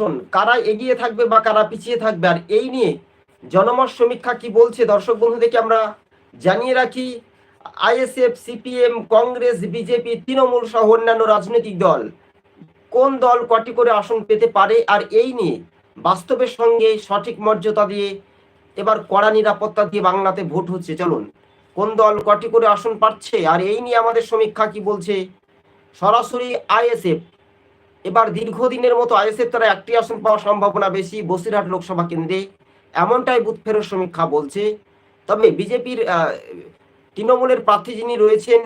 আসন কারা এগিয়ে থাকবে বা কারা পিছিয়ে থাকবে? আর এই নিয়ে জনমত সমীক্ষা কি বলছে? দর্শক বন্ধুদেরকে আমরা জানিয়ে রাখি, ISF, CPM, Congress, BJP, Trinamool সহ অন্যান্য রাজনৈতিক দল কোন দল কটি করে আসন পেতে পারে? আর এই নিয়ে বাস্তবের সঙ্গে সঠিক মর্যাদা দিয়ে এবার কড়া নিরাপত্তা দিয়ে বাংলাতে ভোট হচ্ছে। চলুন, কোন দল কটি করে আসন পাচ্ছে? আর এই নিয়ে আমাদের সমীক্ষা কি বলছে? সরাসরি আইএসএফ এবার দীর্ঘদিনের মতো আইএসএফ তারা একটি আসন পাওয়ার সম্ভাবনা বেশি বসিরহাট লোকসভা কেন্দ্রে। এমনটাই বুথ ফেরত সমীক্ষা বলছে। তবে বিজেপির তৃণমূলের প্রার্থী যিনি রয়েছেন,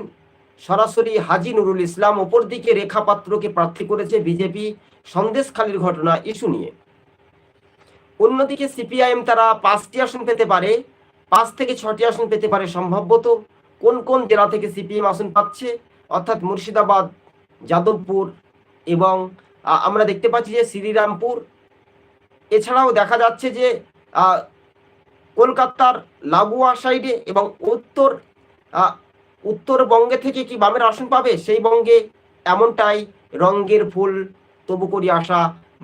সরাসরি হাজি নুরুল ইসলাম ওপর দিকে রেখা পাত্রকে প্রার্থী করেছে বিজেপি। সন্দেশখালীর ঘটনা ইস্যু নিয়ে। অন্যদিকে সিপিআইএম তারা পাঁচটি আসন পেতে পারে। পাঁচ থেকে ছটি আসন পেতে পারে সম্ভবত কোন কোন জেলা থেকে সিপিএম আসন পাচ্ছে? অর্থাৎ মুর্শিদাবাদ, যাদবপুর এবং আমরা দেখতে পাচ্ছি যে শ্রীরামপুর, এছাড়াও দেখা যাচ্ছে যে কলকাতার লাগোয়া সাইডে এবং উত্তর উত্তরবঙ্গে থেকে কি বামের আসন পাবে? সেই বঙ্গে এমনটাই রঙ্গের ফুল তবু করি আসা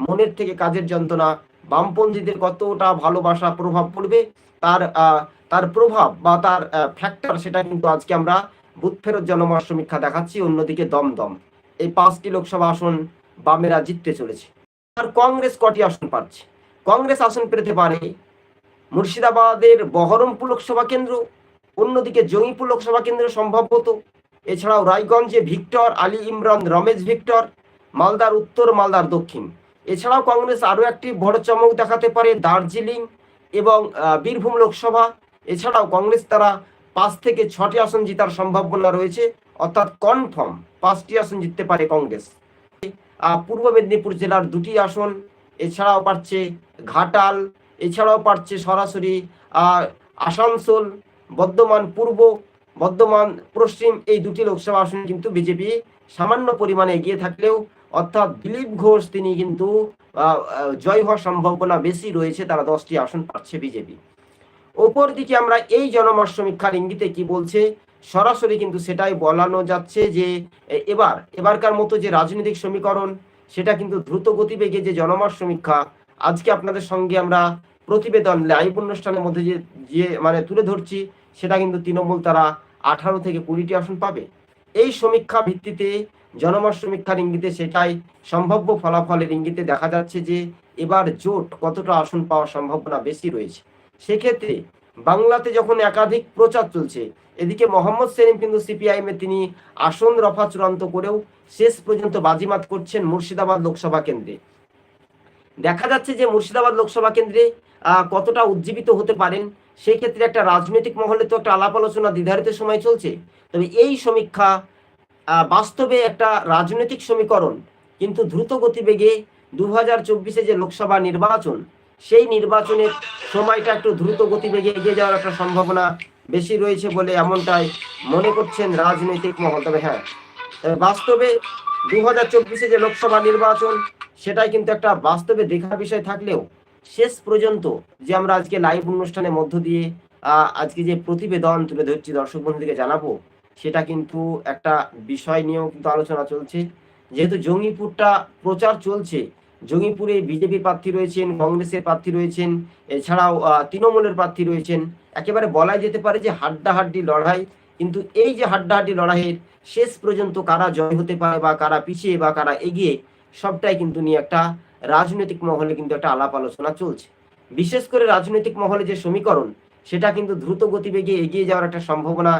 মনের থেকে কাজের যন্ত্রণা। বামপন্থীদের কতটা ভালোবাসা প্রভাব পড়বে? তার তার প্রভাব বা তার ফ্যাক্টর সেটা কিন্তু আজকে আমরা বুথ ফেরত জনমত সমীক্ষা দেখাচ্ছি, অন্যদিকে দমদম। এই পাঁচটি লোকসভা আসন বামেরা জিততে চলেছে। আর কংগ্রেস কটি আসন পাচ্ছে? কংগ্রেস আসন পেতে পারে মুর্শিদাবাদের বহরমপুর লোকসভা কেন্দ্র, অন্যদিকে জঙ্গিপুর লোকসভা কেন্দ্র সম্ভবত। এছাড়াও রায়গঞ্জে ভিক্টর, আলী ইমরান, রমেশ ভিক্টর, মালদার উত্তর, মালদার দক্ষিণ। এছাড়াও কংগ্রেস আরও একটি বড় চমক দেখাতে পারে দার্জিলিং এবং বীরভূম লোকসভা। এছাড়াও কংগ্রেস তারা পাঁচ থেকে ছটি আসন জিতার সম্ভাবনা রয়েছে। অর্থাৎ কনফার্ম পাঁচটি আসন জিততে পারে কংগ্রেস। পূর্ব মেদিনীপুর জেলার দুটি আসন, এছাড়াও পাচ্ছে ঘাটাল, এছাড়াও পাচ্ছে সরাসরি আসানসোল, বর্ধমান পূর্ব, বর্ধমান পশ্চিম এই দুটি লোকসভা আসন কিন্তু বিজেপি সামান্য পরিমাণে এগিয়ে থাকলেও অর্থাৎ দিলীপ ঘোষ তিনি কিন্তু জয় হওয়ার সম্ভাবনা বেশি রয়েছে, তারা দশটি আসন পাচ্ছে বিজেপি। ওপর দিকে আমরা এই জনমত সমীক্ষার ইঙ্গিতে কি বলছে সরাসরি কিন্তু সেটাই বলানো যাচ্ছে যে এবার, এবারকার মতো যে রাজনৈতিক সমীকরণ, সেটা কিন্তু দ্রুত গতিবেগে যে জনমত সমীক্ষা, আজকে আপনাদের সঙ্গে আমরা প্রতিবেদন, লাইভ অনুষ্ঠানের মধ্যে যে যে মানে তুলে ধরছি, সেটা কিন্তু তৃণমূল তারা আঠারো থেকে কুড়িটি আসন পাবে। এই সমীক্ষা ভিত্তিতে জনমত সমীক্ষার ইঙ্গিতে সেটাই সম্ভাব্য ফলাফলের ইঙ্গিতে দেখা যাচ্ছে যে, এবার জোট কতটা আসন পাওয়ার সম্ভাবনা বেশি রয়েছে। সেক্ষেত্রে বাংলাতে যখন একাধিক প্রচার চলছে, এদিকে মোহাম্মদ সেলিম কিন্তু সিপিআইএম তিনি আসন রফা চূড়ান্ত করেও শেষ পর্যন্ত বাজিমাত করছেন মুর্শিদাবাদ লোকসভা কেন্দ্রে। দেখা যাচ্ছে যে মুর্শিদাবাদ লোকসভা কেন্দ্রে কতটা উজ্জীবিত হতে পারেন সেই ক্ষেত্রে একটা রাজনৈতিক মহলে তো একটা আলাপ আলোচনা দ্বিধারিত সময় চলছে। তবে এই সমীক্ষা বাস্তবে একটা রাজনৈতিক সমীকরণ, কিন্তু দ্রুত গতিবেগে দু হাজার চব্বিশে যে লোকসভা নির্বাচন সেই নির্বাচনের সময়টা একটু দ্রুত গতিবেগে এগিয়ে যাওয়ার একটা সম্ভাবনা বেশি রয়েছে বলে এমনটাই মনে করছেন রাজনৈতিক মহল তবে হ্যাঁ তবে বাস্তবে দু হাজার চব্বিশে যে লোকসভা নির্বাচন, সেটাই কিন্তু একটা বাস্তবে দেখার বিষয় থাকলেও শেষ পর্যন্ত যে আমরা আজকে লাইভ অনুষ্ঠানের মধ্য দিয়ে আজকে যে প্রতিবেদন তুলে ধরছি দর্শক বন্ধুদেরকে জানাব, সেটা কিন্তু একটা বিষয় নিয়েও কিন্তু আলোচনা চলছে। যেহেতু জঙ্গিপুরটা প্রচার চলছে জঙ্গিপুরে বিজেপি প্রার্থী রয়েছেন, কংগ্রেসের প্রার্থী রয়েছেন, এছাড়াও তৃণমূলের প্রার্থী রয়েছেন। একেবারে বলাই যেতে পারে যে হাড্ডাহাড্ডি লড়াই, কিন্তু এই যে হাড্ডাহাড্ডি লড়াইয়ের শেষ পর্যন্ত কারা জয় হতে পারে বা কারা পিছিয়ে বা কারা এগিয়ে, সবটাই কিন্তু নিয়ে একটা রাজনৈতিক মহলে কিন্তু একটা আলাপ আলোচনা চলছে। বিশেষ করে রাজনৈতিক মহলে যে সমীকরণ, সেটা কিন্তু দ্রুত গতিবেগে এগিয়ে যাওয়ার একটা সম্ভাবনা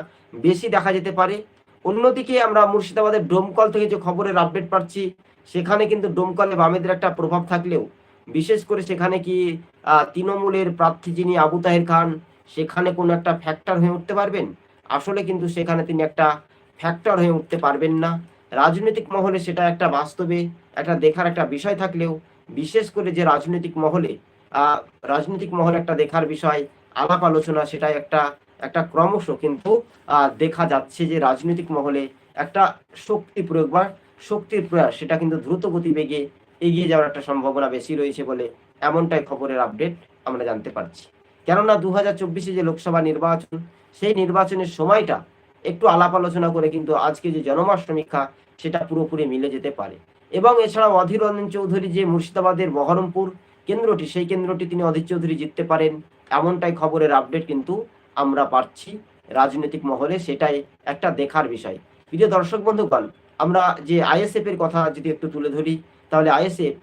বেশি দেখা যেতে পারে। অন্যদিকে আমরা মুর্শিদাবাদের ডোমকল থেকে যে খবরের আপডেট পাচ্ছি সেখানে কিন্তু ডোমকলে বামেদের একটা প্রভাব থাকলেও, বিশেষ করে সেখানে কি তৃণমূলের প্রার্থী যিনি আবু তাহের খান, সেখানে কোনো একটা ফ্যাক্টর হয়ে উঠতে পারবেন? আসলে কিন্তু সেখানে তিনি একটা ফ্যাক্টর হয়ে উঠতে পারবেন না। রাজনৈতিক মহলে সেটা একটা বাস্তবে, একটা দেখার একটা বিষয় থাকলেও, বিশেষ করে যে রাজনৈতিক মহলে রাজনৈতিক মহলে একটা দেখার বিষয়, আলাপ আলোচনা সেটা একটা একটা ক্রমশ কিন্তু দেখা যাচ্ছে যে রাজনৈতিক মহলে একটা শক্তি প্রয়োগ বা শক্তির প্রয়াস, সেটা কিন্তু দ্রুত গতিবেগে এগিয়ে যাওয়ার একটা সম্ভাবনা বেশি রয়েছে বলে এমনটাই খবরের আপডেট আমরা জানতে পারছি। কেননা দু হাজার চব্বিশে যে লোকসভা নির্বাচন, সেই নির্বাচনের সময়টা একটু আলাপ আলোচনা করে কিন্তু আজকে যে জনমত সমীক্ষা সেটা পুরোপুরি মিলে যেতে পারে। এবং এছাড়াও অধীর রঞ্জন চৌধুরী যে মুর্শিদাবাদের বহরমপুর কেন্দ্রটি, সেই কেন্দ্রটি তিনি অধীর চৌধুরী জিততে পারেন, এমনটাই খবরের আপডেট কিন্তু আমরা পাচ্ছি রাজনৈতিক মহলে, সেটাই একটা দেখার বিষয়। প্রিয় দর্শক বন্ধুগণ আমরা যে আইএসএফ এর কথা যদি একটু তুলে ধরি, তাহলে আইএসএফ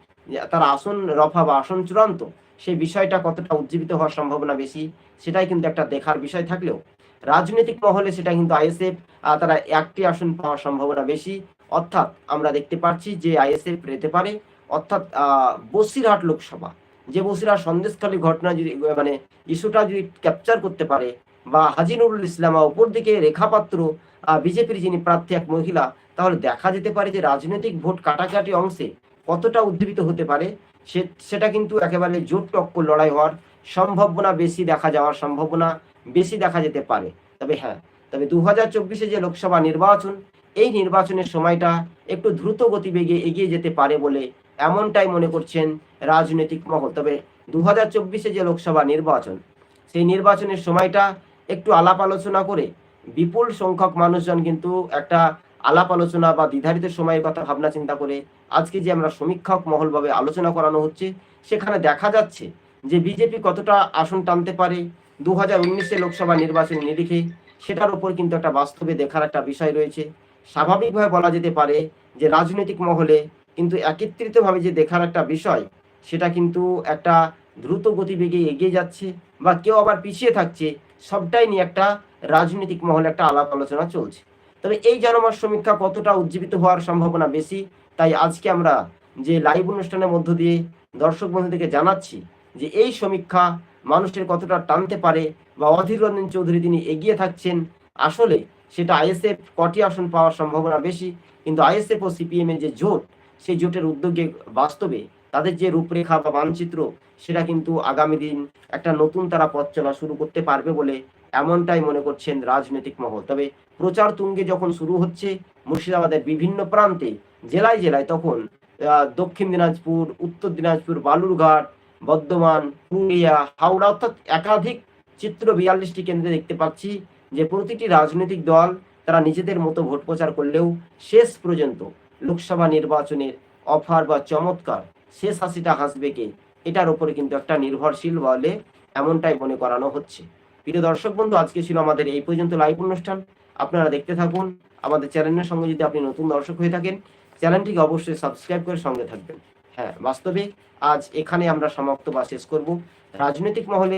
তার আসন রফা বা আসন চূড়ান্ত সেই বিষয়টা কতটা উজ্জীবিত হওয়ার সম্ভাবনা বেশি, সেটাই কিন্তু একটা দেখার বিষয় থাকলেও, রাজনৈতিক মহলে সেটা কিন্তু আইএসএফ তারা একটি আসন পাওয়ার সম্ভাবনা বেশি। অর্থাৎ আমরা দেখতে পাচ্ছি যে আইএসএফ পেতে পারে, অর্থাৎ বসিরহাট লোকসভা, যে বসিরহাট সন্দেশখালী ঘটনা যদি মানে ইস্যুটা যদি ক্যাপচার করতে পারে, বা হাজিনুরুল ইসলামা উপর দিকে রেখাপাত্র বিজেপির যিনি প্রার্থী এক মহিলা, তাহলে দেখা যেতে পারে যে রাজনৈতিক ভোট কাটাকাটি অংশে কতটা উদ্দীপিত হতে পারে, সে, সেটা কিন্তু একেবারে জোট টক্কর লড়াই হওয়ার সম্ভাবনা বেশি দেখা যাওয়ার সম্ভাবনা বেশি দেখা যেতে পারে। তবে হ্যাঁ তবে দু হাজার চব্বিশে যে লোকসভা নির্বাচন, এই নির্বাচনের সময়টা একটু দ্রুত গতিবেগে এগিয়ে যেতে পারে বলে এমনটাই মনে করছেন রাজনৈতিক মহল। তবে দু হাজার চব্বিশে যে লোকসভা নির্বাচন, সেই নির্বাচনের সময়টা একটু আলাপ আলোচনা করে বিপুল সংখ্যক মানুষজন কিন্তু একটা আলাপ আলোচনা বা নির্ধারিত সময়ের কথা ভাবনা চিন্তা করে আজকে যে আমরা সমীক্ষক মহলভাবে আলোচনা করানো হচ্ছে, সেখানে দেখা যাচ্ছে যে বিজেপি কতটা আসন টানতে পারে দু হাজার উনিশে লোকসভা নির্বাচন নিরিখে, সেটার উপর কিন্তু একটা বাস্তবে দেখার একটা বিষয় রয়েছে। স্বাভাবিকভাবে বলা যেতে পারে যে রাজনৈতিক মহলে কিন্তু একত্রিতভাবে যে দেখার একটা বিষয়, সেটা কিন্তু একটা দ্রুত গতিবেগে এগিয়ে যাচ্ছে বা কেউ আবার পিছিয়ে থাকছে, সবটাই নিয়ে একটা রাজনৈতিক মহলে একটা আলাপ আলোচনা চলছে। তবে এই জনমত সমীক্ষা কতটা উজ্জীবিত হওয়ার সম্ভাবনা বেশি, তাই আজকে আমরা যে লাইভ অনুষ্ঠানের মধ্য দিয়ে দর্শক বন্ধুদেরকে জানাচ্ছি যে এই সমীক্ষা মানুষের কতটা টানতে পারে বা অধীর রঞ্জন চৌধুরী তিনি এগিয়ে থাকছেন, আসলে সেটা আইএসএফ কটি আসন পাওয়ার সম্ভাবনা বেশি, কিন্তু আইএসএফ ও সিপিএম এর যে জোট, সেই জোটের উদ্যোগে বাস্তবে তাদের যে রূপরেখা বা মানচিত্র, সেটা কিন্তু আগামী দিন একটা নতুন তারা পথ চলা শুরু করতে পারবে বলে এমনটাই মনে করছেন রাজনৈতিক মহল। তবে প্রচার তুঙ্গে যখন শুরু হচ্ছে, মুর্শিদাবাদের বিভিন্ন প্রান্তে, জেলায় জেলায় তখন দক্ষিণ দিনাজপুর, উত্তর দিনাজপুর, বালুরঘাট, বর্ধমান, পুরুলিয়া, হাওড়া অর্থাৎ একাধিক চিত্র বিয়াল্লিশটি কেন্দ্রে দেখতে পাচ্ছি যে প্রতিটি রাজনৈতিক দল তারা নিজেদের মতো ভোট প্রচার করলেও শেষ পর্যন্ত লোকসভা নির্বাচনের অফার বা চমৎকার শেষ হাসিটা হাসবে কে? এটার উপরে কিন্তু একটা নির্ভরশীল বলে এমনটাই মনে করানো হচ্ছে। প্রিয় দর্শক বন্ধু, আজকে ছিল আমাদের এই পর্যন্ত লাইভ অনুষ্ঠান। আপনারা দেখতে থাকুন। আমাদের চ্যানেলের সঙ্গে যদি আপনি নতুন দর্শক হয়ে থাকেন চ্যানেলটিকে অবশ্যই সাবস্ক্রাইব করে সঙ্গে থাকবেন। হ্যাঁ বাস্তবে আজ এখানে আমরা সমাপ্ত বা শেষ করব। রাজনৈতিক মহলে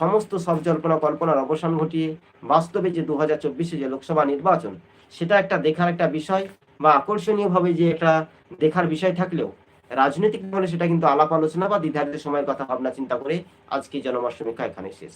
সমস্ত সব জল্পনা কল্পনার অবসান ঘটিয়ে বাস্তবে যে দু হাজার যে লোকসভা নির্বাচন, সেটা একটা দেখার একটা বিষয় বা আকর্ষণীয়ভাবে যে একটা দেখার বিষয় থাকলেও রাজনৈতিক সেটা কিন্তু আলাপ আলোচনা বা দ্বিধারিত সময়ের কথা ভাবনা, চিন্তা করে আজকে জনমত এখানে শেষ।